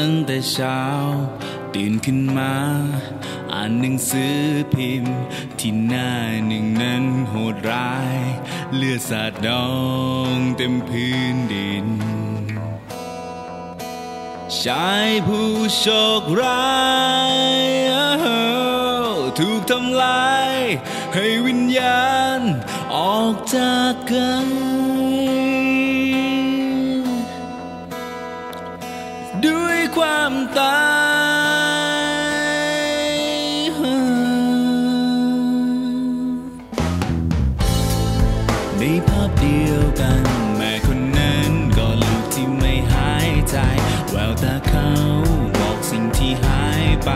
ตั้งแต่เช้า ตื่นขึ้นมา อ่านหนังสือพิมพ์ ที่หน้าหนึ่งนั้นโหดร้าย เลือดสาดนองเต็มพื้นดิน ชายผู้โชคร้ายถูกทำลาย ให้วิญญาณออกจากกัน ในภาพเดียวกัน แม่คนนั้นก็ลูกที่ไม่หายใจ แววตาเขาบอกสิ่งที่หายไป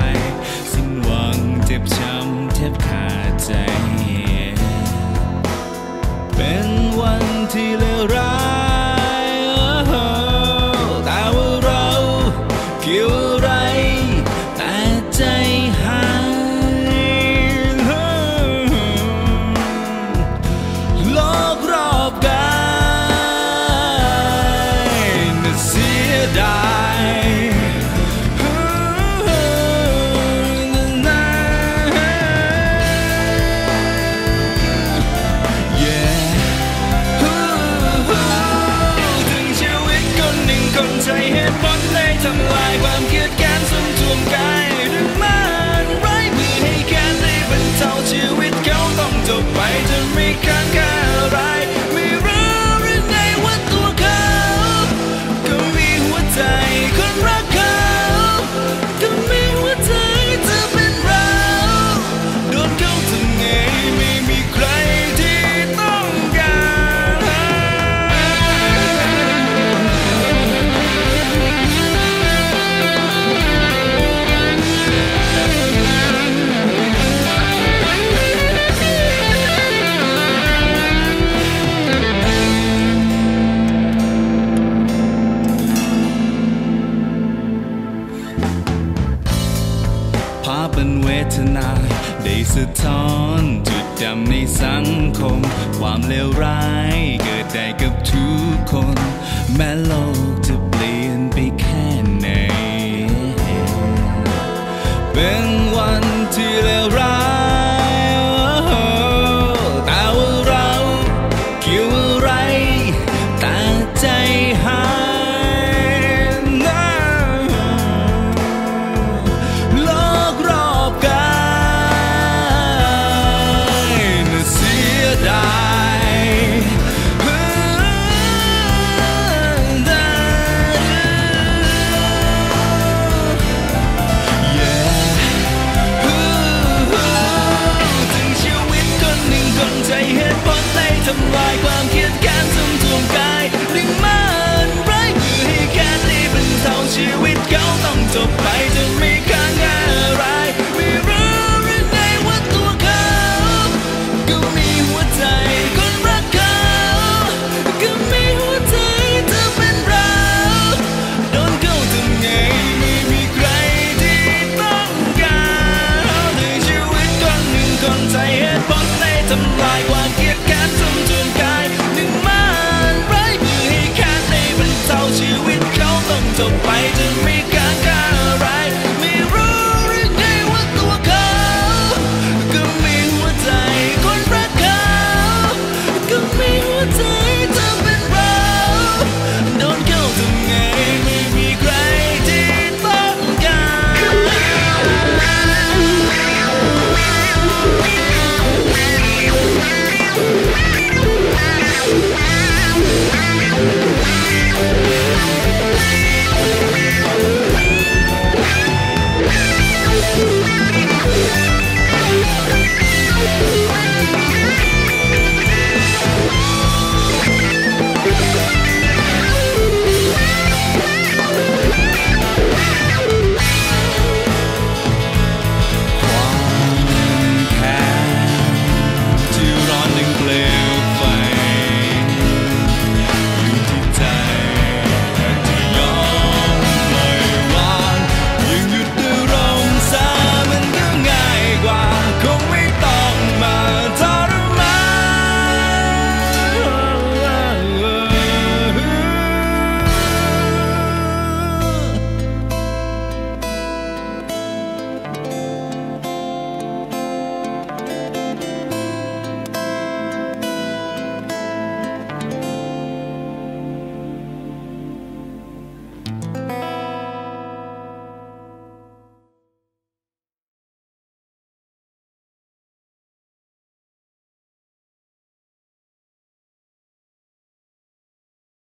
สะท้อนจุดดำในสังคม ความเลวร้ายเกิดได้กับทุกคน แม้โลกจะเปลี่ยนไปแค่ไหน เป็นวันที่เลวร้าย 从外观 จบไปจะไม่กางกาอะไร ไม่รู้หรือไงว่าตัวเขา ก็มีหัวใจคนรักเขา ก็มีหัวใจ